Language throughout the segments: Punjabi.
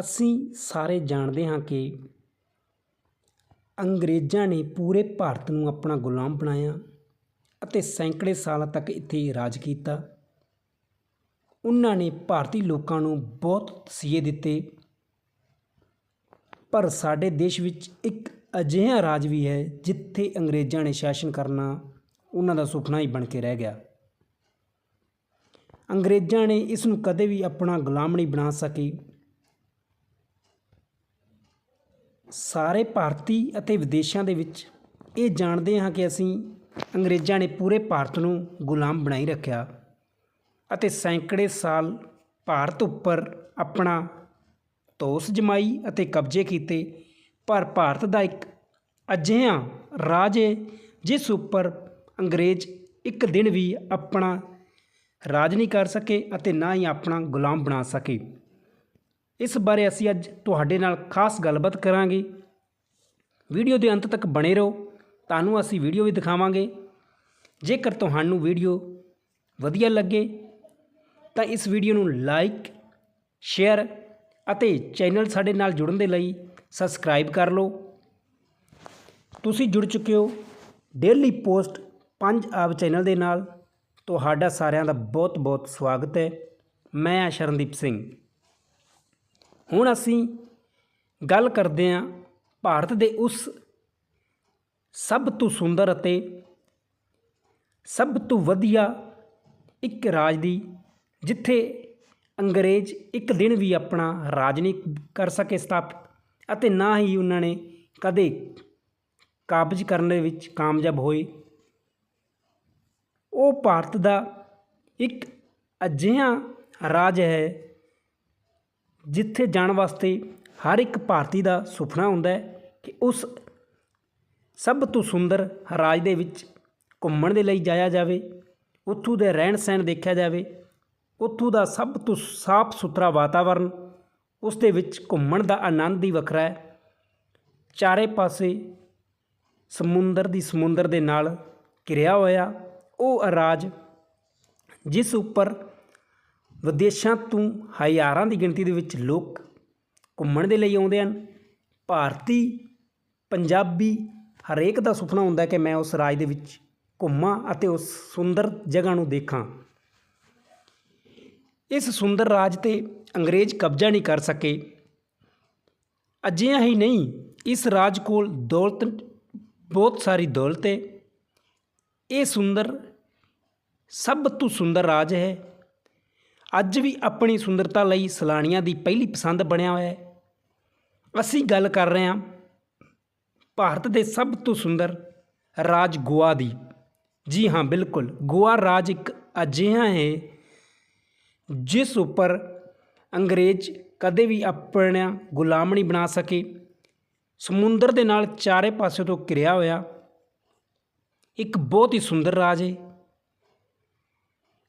ਅਸੀਂ ਸਾਰੇ ਜਾਣਦੇ ਹਾਂ ਕਿ ਅੰਗਰੇਜ਼ਾਂ ਨੇ ਪੂਰੇ ਭਾਰਤ ਨੂੰ ਆਪਣਾ ਗੁਲਾਮ ਬਣਾਇਆ ਅਤੇ ਸੈਂਕੜੇ ਸਾਲਾਂ ਤੱਕ ਇੱਥੇ ਰਾਜ ਕੀਤਾ। ਉਹਨਾਂ ਨੇ ਭਾਰਤੀ ਲੋਕਾਂ ਨੂੰ ਬਹੁਤ ਤਸੀਹੇ ਦਿੱਤੇ। ਪਰ ਸਾਡੇ ਦੇਸ਼ ਵਿੱਚ ਇੱਕ ਅਜਿਹਾ ਰਾਜ ਵੀ ਹੈ ਜਿੱਥੇ ਅੰਗਰੇਜ਼ਾਂ ਨੇ ਸ਼ਾਸਨ ਕਰਨਾ ਉਹਨਾਂ ਦਾ ਸੁਪਨਾ ਹੀ ਬਣ ਕੇ ਰਹਿ ਗਿਆ। ਅੰਗਰੇਜ਼ਾਂ ਨੇ ਇਸ ਨੂੰ ਕਦੇ ਵੀ ਆਪਣਾ ਗੁਲਾਮ ਨਹੀਂ ਬਣਾ ਸਕੇ। ਸਾਰੇ ਭਾਰਤੀ ਅਤੇ ਵਿਦੇਸ਼ਾਂ ਦੇ ਵਿੱਚ ਇਹ ਜਾਣਦੇ ਹਾਂ ਕਿ ਅਸੀਂ ਅੰਗਰੇਜ਼ਾਂ ਨੇ ਪੂਰੇ ਭਾਰਤ ਨੂੰ ਗੁਲਾਮ ਬਣਾਈ ਰੱਖਿਆ ਅਤੇ ਸੈਂਕੜੇ ਸਾਲ ਭਾਰਤ ਉੱਪਰ ਆਪਣਾ ਤੋਸ ਜਮਾਈ ਅਤੇ ਕਬਜ਼ੇ ਕੀਤੇ, ਪਰ ਭਾਰਤ ਦਾ ਇੱਕ ਅਜਿਹਾ ਰਾਜ ਹੈ ਜਿਸ ਉੱਪਰ ਅੰਗਰੇਜ਼ ਇੱਕ ਦਿਨ ਵੀ ਆਪਣਾ ਰਾਜ ਨਹੀਂ ਕਰ ਸਕੇ ਅਤੇ ਨਾ ਹੀ ਆਪਣਾ ਗੁਲਾਮ ਬਣਾ ਸਕੇ। ਇਸ ਬਾਰੇ ਅਸੀਂ ਅੱਜ ਤੁਹਾਡੇ ਨਾਲ ਖਾਸ ਗੱਲਬਾਤ ਕਰਾਂਗੇ। ਵੀਡੀਓ ਦੇ ਅੰਤ ਤੱਕ ਬਣੇ ਰਹੋ, ਤੁਹਾਨੂੰ ਅਸੀਂ ਵੀਡੀਓ ਵੀ ਦਿਖਾਵਾਂਗੇ। ਜੇਕਰ ਤੁਹਾਨੂੰ ਵੀਡੀਓ ਵਧੀਆ ਲੱਗੇ, ਤਾਂ ਇਸ ਵੀਡੀਓ ਨੂੰ ਲਾਈਕ, ਸ਼ੇਅਰ ਅਤੇ ਚੈਨਲ ਸਾਡੇ ਨਾਲ ਜੁੜਨ ਦੇ ਲਈ ਸਬਸਕ੍ਰਾਈਬ ਕਰ ਲਓ। ਤੁਸੀਂ ਜੁੜ ਚੁੱਕੇ ਹੋ ਡੇਲੀ ਪੋਸਟ ਪੰਜ ਆਬ ਚੈਨਲ ਦੇ ਨਾਲ। ਤੁਹਾਡਾ ਸਾਰਿਆਂ ਦਾ ਬਹੁਤ ਬਹੁਤ ਸਵਾਗਤ ਹੈ। ਮੈਂ ਹਾਂ ਸ਼ਰਨਦੀਪ ਸਿੰਘ। ਹੁਣ ਅਸੀਂ ਗੱਲ ਕਰਦੇ ਹਾਂ ਭਾਰਤ ਦੇ ਉਸ ਸਭ ਤੋਂ ਸੁੰਦਰ ਅਤੇ ਸਭ ਤੋਂ ਵਧੀਆ ਇੱਕ ਰਾਜ ਦੀ, ਜਿੱਥੇ ਅੰਗਰੇਜ਼ ਇੱਕ ਦਿਨ ਵੀ ਆਪਣਾ ਰਾਜ ਨਹੀਂ ਕਰ ਸਕੇ ਸਥਾਪਿਤ ਅਤੇ ਨਾ ਹੀ ਉਹਨਾਂ ਨੇ ਕਦੇ ਕਾਬਜ਼ ਕਰਨ ਦੇ ਵਿੱਚ ਕਾਮਯਾਬ ਹੋਏ। ਉਹ ਭਾਰਤ ਦਾ ਇੱਕ ਅਜਿਹਾ ਰਾਜ ਹੈ ਜਿੱਥੇ ਜਾਣ ਵਾਸਤੇ ਹਰ ਇੱਕ ਭਾਰਤੀ ਦਾ ਸੁਪਨਾ ਹੁੰਦਾ ਹੈ ਕਿ ਉਸ ਸਭ ਤੋਂ ਸੁੰਦਰ ਰਾਜ ਦੇ ਵਿੱਚ ਘੁੰਮਣ ਦੇ ਲਈ ਜਾਇਆ ਜਾਵੇ, ਉੱਥੋਂ ਦੇ ਰਹਿਣ ਸਹਿਣ ਦੇਖਿਆ ਜਾਵੇ, ਉੱਥੋਂ ਦਾ ਸਭ ਤੋਂ ਸਾਫ਼ ਸੁਥਰਾ ਵਾਤਾਵਰਨ, ਉਸ ਦੇ ਵਿੱਚ ਘੁੰਮਣ ਦਾ ਆਨੰਦ ਹੀ ਵੱਖਰਾ ਹੈ। ਚਾਰੇ ਪਾਸੇ ਸਮੁੰਦਰ ਦੀ ਸਮੁੰਦਰ ਦੇ ਨਾਲ ਘਿਰਿਆ ਹੋਇਆ ਉਹ ਰਾਜ ਜਿਸ ਉੱਪਰ ਵਿਦੇਸ਼ਾਂ ਤੋਂ ਹਜ਼ਾਰਾਂ ਦੀ ਗਿਣਤੀ ਦੇ ਵਿੱਚ ਲੋਕ ਘੁੰਮਣ ਦੇ ਲਈ ਆਉਂਦੇ ਹਨ। ਭਾਰਤੀ, ਪੰਜਾਬੀ ਹਰੇਕ ਦਾ ਸੁਪਨਾ ਹੁੰਦਾ ਕਿ ਮੈਂ ਉਸ ਰਾਜ ਦੇ ਵਿੱਚ ਘੁੰਮਾਂ ਅਤੇ ਉਸ ਸੁੰਦਰ ਜਗ੍ਹਾ ਨੂੰ ਦੇਖਾਂ। ਇਸ ਸੁੰਦਰ ਰਾਜ ਤੇ ਅੰਗਰੇਜ਼ ਕਬਜ਼ਾ ਨਹੀਂ ਕਰ ਸਕੇ। ਅਜਿਹਾ ਹੀ ਨਹੀਂ, ਇਸ ਰਾਜ ਕੋਲ ਦੌਲਤ, ਬਹੁਤ ਸਾਰੀ ਦੌਲਤ ਹੈ। ਇਹ ਸੁੰਦਰ, ਸਭ ਤੋਂ ਸੁੰਦਰ ਰਾਜ ਹੈ। ਅੱਜ ਵੀ ਆਪਣੀ ਸੁੰਦਰਤਾ ਲਈ ਸੈਲਾਨੀਆਂ ਦੀ ਪਹਿਲੀ ਪਸੰਦ ਬਣਿਆ ਹੋਇਆ ਹੈ। ਅਸੀਂ ਗੱਲ ਕਰ ਰਹੇ ਹਾਂ ਭਾਰਤ ਦੇ ਸਭ ਤੋਂ ਸੁੰਦਰ ਰਾਜ ਗੋਆ ਦੀ। ਜੀ ਹਾਂ, ਬਿਲਕੁਲ। ਗੋਆ ਰਾਜ ਇੱਕ ਅਜਿਹਾ ਹੈ ਜਿਸ ਉੱਪਰ ਅੰਗਰੇਜ਼ ਕਦੇ ਵੀ ਆਪਣਾ ਗੁਲਾਮ ਨਹੀਂ ਬਣਾ ਸਕੇ। ਸਮੁੰਦਰ ਦੇ ਨਾਲ ਚਾਰੇ ਪਾਸੇ ਤੋਂ ਘਿਰਿਆ ਹੋਇਆ ਇੱਕ ਬਹੁਤ ਹੀ ਸੁੰਦਰ ਰਾਜ ਹੈ।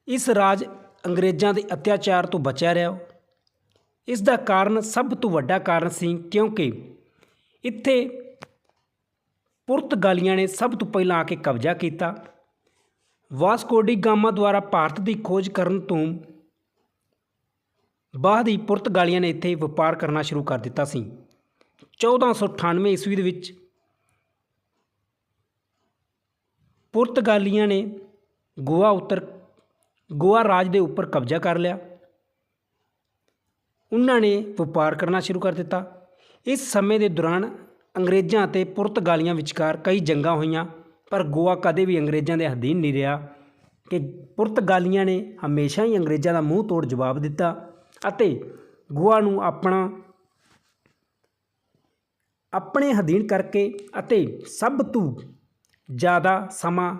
ਇਸ ਰਾਜ ਅੰਗਰੇਜ਼ਾਂ ਦੇ ਅਤਿਆਚਾਰ ਤੋਂ ਬਚਿਆ ਰਿਹਾ। ਇਸ ਦਾ ਕਾਰਨ ਸਭ ਤੋਂ ਵੱਡਾ ਕਾਰਨ ਸੀ ਕਿਉਂਕਿ ਇੱਥੇ ਪੁਰਤਗਾਲੀਆਂ ਨੇ ਸਭ ਤੋਂ ਪਹਿਲਾਂ ਆ ਕੇ ਕਬਜ਼ਾ ਕੀਤਾ। ਵਾਸਕੋ ਗਾਮਾ ਦੁਆਰਾ ਭਾਰਤ ਦੀ ਖੋਜ ਕਰਨ ਤੋਂ ਬਾਅਦ ਹੀ ਪੁਰਤਗਾਲੀਆਂ ਨੇ ਇੱਥੇ ਵਪਾਰ ਕਰਨਾ ਸ਼ੁਰੂ ਕਰ ਦਿੱਤਾ ਸੀ। 1498 ਈਸਵੀ ਦੇ ਵਿੱਚ ਪੁਰਤਗਾਲੀਆਂ ਨੇ ਗੋਆ ਉੱਤਰ ਗੋਆ ਰਾਜ ਦੇ ਉੱਪਰ ਕਬਜ਼ਾ ਕਰ ਲਿਆ। ਉਹਨਾਂ ਨੇ ਵਪਾਰ ਕਰਨਾ ਸ਼ੁਰੂ ਕਰ ਦਿੱਤਾ। ਇਸ ਸਮੇਂ ਦੇ ਦੌਰਾਨ ਅੰਗਰੇਜ਼ਾਂ ਅਤੇ ਪੁਰਤਗਾਲੀਆਂ ਵਿਚਕਾਰ ਕਈ ਜੰਗਾਂ ਹੋਈਆਂ, ਪਰ ਗੋਆ ਕਦੇ ਵੀ ਅੰਗਰੇਜ਼ਾਂ ਦੇ ਅਧੀਨ ਨਹੀਂ ਰਿਹਾ ਕਿ ਪੁਰਤਗਾਲੀਆਂ ਨੇ ਹਮੇਸ਼ਾ ਹੀ ਅੰਗਰੇਜ਼ਾਂ ਦਾ ਮੂੰਹ ਤੋੜ ਜਵਾਬ ਦਿੱਤਾ ਅਤੇ ਗੋਆ ਨੂੰ ਆਪਣਾ, ਆਪਣੇ ਅਧੀਨ ਕਰਕੇ ਅਤੇ ਸਭ ਤੋਂ ਜ਼ਿਆਦਾ ਸਮਾਂ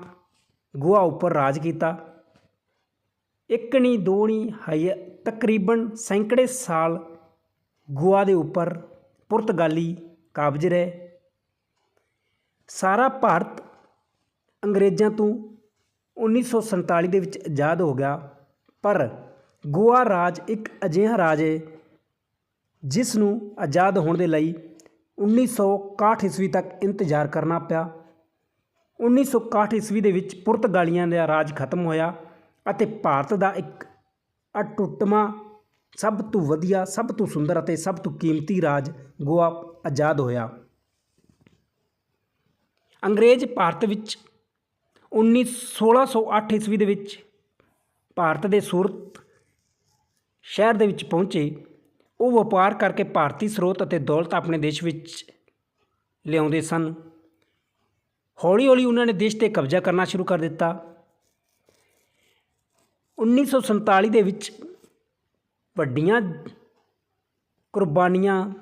ਗੋਆ ਉੱਪਰ ਰਾਜ ਕੀਤਾ। ਇੱਕ ਨਹੀਂ ਦੋ ਨਹੀਂ ਹੈ ਤਕਰੀਬਨ ਸੈਂਕੜੇ ਸਾਲ ਗੋਆ ਦੇ ਉੱਪਰ ਪੁਰਤਗਾਲੀ ਕਾਬਜ ਰਹੇ। ਸਾਰਾ ਭਾਰਤ ਅੰਗਰੇਜ਼ਾਂ ਤੋਂ 1947 ਦੇ ਵਿੱਚ ਆਜ਼ਾਦ ਹੋ ਗਿਆ, ਪਰ ਗੋਆ ਰਾਜ ਇੱਕ ਅਜਿਹਾ ਰਾਜ ਹੈ ਜਿਸ ਨੂੰ ਆਜ਼ਾਦ ਹੋਣ ਦੇ ਲਈ 1961 ਈਸਵੀ ਤੱਕ ਇੰਤਜ਼ਾਰ ਕਰਨਾ ਪਿਆ। 1961 ਈਸਵੀ ਦੇ ਵਿੱਚ ਪੁਰਤਗਾਲੀਆਂ ਦਾ ਰਾਜ ਖਤਮ ਹੋਇਆ। ਅਤੇ ਭਾਰਤ ਦਾ ਇੱਕ ਅਟੁੱਟਵਾਂ, ਸਭ ਤੋਂ ਵਧੀਆ, ਸਭ ਤੋਂ ਸੁੰਦਰ ਅਤੇ ਸਭ ਤੋਂ ਕੀਮਤੀ ਰਾਜ ਗੋਆ ਆਜ਼ਾਦ ਹੋਇਆ। ਅੰਗਰੇਜ਼ ਭਾਰਤ ਵਿੱਚ 19 1608 ਈਸਵੀ ਦੇ ਵਿੱਚ ਭਾਰਤ ਦੇ ਸੂਰਤ ਸ਼ਹਿਰ ਦੇ ਵਿੱਚ ਪਹੁੰਚੇ। ਉਹ ਵਪਾਰ ਕਰਕੇ ਭਾਰਤੀ ਸਰੋਤ ਅਤੇ ਦੌਲਤ ਆਪਣੇ ਦੇਸ਼ ਵਿੱਚ ਲਿਆਉਂਦੇ ਸਨ। ਹੌਲੀ ਹੌਲੀ ਉਹਨਾਂ ਨੇ ਦੇਸ਼ ਤੇ ਕਬਜ਼ਾ ਕਰਨਾ ਸ਼ੁਰੂ ਕਰ ਦਿੱਤਾ। 1947 ਦੇ ਵਿੱਚ ਵੱਡੀਆਂ ਕੁਰਬਾਨੀਆਂ,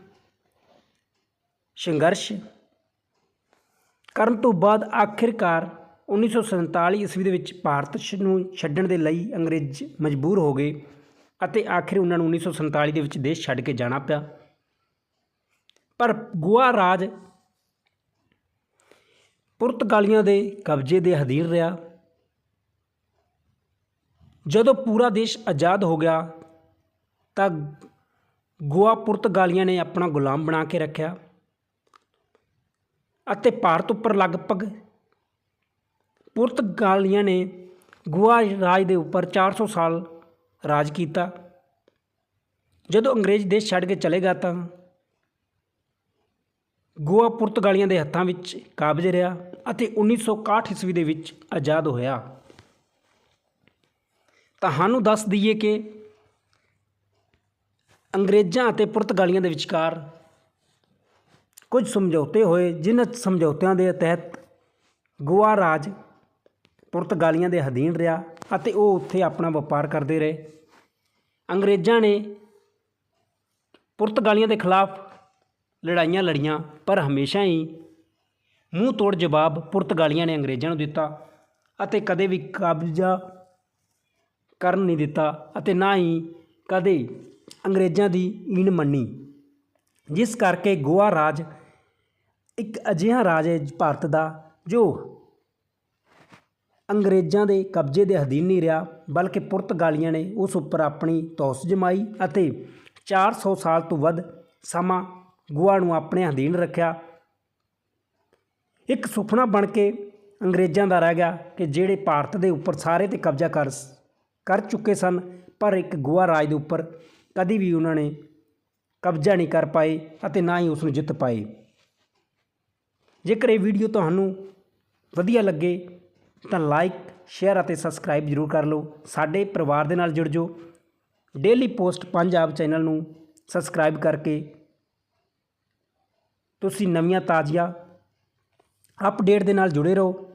ਸੰਘਰਸ਼ ਕਰਨ ਤੋਂ ਬਾਅਦ ਆਖਿਰਕਾਰ 1947 ਈਸਵੀ ਦੇ ਵਿੱਚ ਭਾਰਤ ਨੂੰ ਛੱਡਣ ਦੇ ਲਈ ਅੰਗਰੇਜ਼ ਮਜਬੂਰ ਹੋ ਗਏ ਅਤੇ ਆਖਿਰ ਉਹਨਾਂ ਨੂੰ 1947 ਦੇ ਵਿੱਚ ਦੇਸ਼ ਛੱਡ ਕੇ ਜਾਣਾ ਪਿਆ। ਪਰ ਗੋਆ ਰਾਜ ਪੁਰਤਗਾਲੀਆਂ ਦੇ ਕਬਜ਼ੇ ਦੇ ਅਧੀਨ ਰਿਹਾ। ਜਦੋਂ ਪੂਰਾ ਦੇਸ਼ ਆਜ਼ਾਦ ਹੋ ਗਿਆ, ਤਾਂ ਗੋਆ ਪੁਰਤਗਾਲੀਆਂ ਨੇ ਆਪਣਾ ਗੁਲਾਮ ਬਣਾ ਕੇ ਰੱਖਿਆ ਅਤੇ ਭਾਰਤ ਉੱਪਰ ਲਗਭਗ ਪੁਰਤਗਾਲੀਆਂ ਨੇ ਗੋਆ ਰਾਜ ਦੇ ਉੱਪਰ 400 ਸਾਲ ਰਾਜ ਕੀਤਾ। ਜਦੋਂ ਅੰਗਰੇਜ਼ ਦੇਸ਼ ਛੱਡ ਕੇ ਚਲੇ ਗਿਆ ਤਾਂ ਗੋਆ ਪੁਰਤਗਾਲੀਆਂ ਦੇ ਹੱਥਾਂ ਵਿੱਚ ਕਾਬਜ ਰਿਹਾ ਅਤੇ 1961 ਈਸਵੀ ਦੇ ਵਿੱਚ ਆਜ਼ਾਦ ਹੋਇਆ। ਤੁਹਾਨੂੰ ਦੱਸ ਦਈਏ ਕਿ ਅੰਗਰੇਜ਼ਾਂ ਅਤੇ ਪੁਰਤਗਾਲੀਆਂ ਦੇ ਵਿਚਕਾਰ ਕੁਝ ਸਮਝੌਤੇ ਹੋਏ, ਜਿਨ੍ਹਾਂ ਸਮਝੌਤਿਆਂ ਦੇ ਤਹਿਤ ਗੋਆ ਰਾਜ ਪੁਰਤਗਾਲੀਆਂ ਦੇ ਅਧੀਨ ਰਿਹਾ ਅਤੇ ਉਹ ਉੱਥੇ ਆਪਣਾ ਵਪਾਰ ਕਰਦੇ ਰਹੇ। ਅੰਗਰੇਜ਼ਾਂ ਨੇ ਪੁਰਤਗਾਲੀਆਂ ਦੇ ਖਿਲਾਫ ਲੜਾਈਆਂ ਲੜੀਆਂ, ਪਰ ਹਮੇਸ਼ਾ ਹੀ ਮੂੰਹ ਤੋੜ ਜਵਾਬ ਪੁਰਤਗਾਲੀਆਂ ਨੇ ਅੰਗਰੇਜ਼ਾਂ ਨੂੰ ਦਿੱਤਾ ਅਤੇ ਕਦੇ ਵੀ ਕਾਬਜ਼ਾ ਕਰਨ ਨਹੀਂ ਦਿੱਤਾ ਅਤੇ ਨਾ ਹੀ ਕਦੇ ਅੰਗਰੇਜ਼ਾਂ ਦੀ ਈਣ ਮੰਨੀ। ਜਿਸ ਕਰਕੇ ਗੋਆ ਰਾਜ ਇੱਕ ਅਜਿਹਾ ਰਾਜ ਹੈ ਭਾਰਤ ਦਾ ਜੋ ਅੰਗਰੇਜ਼ਾਂ ਦੇ ਕਬਜ਼ੇ ਦੇ ਅਧੀਨ ਨਹੀਂ ਰਿਹਾ, ਬਲਕਿ ਪੁਰਤਗਾਲੀਆਂ ਨੇ ਉਸ ਉੱਪਰ ਆਪਣੀ ਤੌਸ ਜਮਾਈ ਅਤੇ 400 ਸਾਲ ਤੋਂ ਵੱਧ ਸਮਾਂ ਗੋਆ ਨੂੰ ਆਪਣੇ ਅਧੀਨ ਰੱਖਿਆ। ਇੱਕ ਸੁਪਨਾ ਬਣ ਕੇ ਅੰਗਰੇਜ਼ਾਂ ਦਾ ਰਹਿ ਗਿਆ ਕਿ ਜਿਹੜੇ ਭਾਰਤ ਦੇ ਉੱਪਰ ਸਾਰੇ ਤੇ ਕਬਜ਼ਾ ਕਰ ਕਰ ਚੁੱਕੇ ਸਨ, ਪਰ ਇੱਕ ਗੋਆ ਰਾਜ ਦੇ ਉੱਪਰ ਕਦੀ ਵੀ ਉਹਨਾਂ ਨੇ ਕਬਜ਼ਾ ਨਹੀਂ ਕਰ ਪਾਏ ਅਤੇ ਨਾ ਹੀ ਉਸ ਨੂੰ ਜਿੱਤ ਪਾਏ। ਜੇਕਰ ਇਹ ਵੀਡੀਓ ਤੁਹਾਨੂੰ ਵਧੀਆ ਲੱਗੇ, ਤਾਂ ਲਾਈਕ ਸ਼ੇਅਰ ਅਤੇ ਸਬਸਕ੍ਰਾਈਬ ਜ਼ਰੂਰ ਕਰ ਲਓ। ਸਾਡੇ ਪਰਿਵਾਰ ਦੇ ਨਾਲ ਜੁੜ ਜਾਓ। ਡੇਲੀ ਪੋਸਟ ਪੰਜਾਬ ਚੈਨਲ ਨੂੰ ਸਬਸਕ੍ਰਾਈਬ ਕਰਕੇ ਤੁਸੀਂ ਨਵੀਆਂ ਤਾਜ਼ੀਆਂ ਅਪਡੇਟ ਦੇ ਨਾਲ ਜੁੜੇ ਰਹੋ।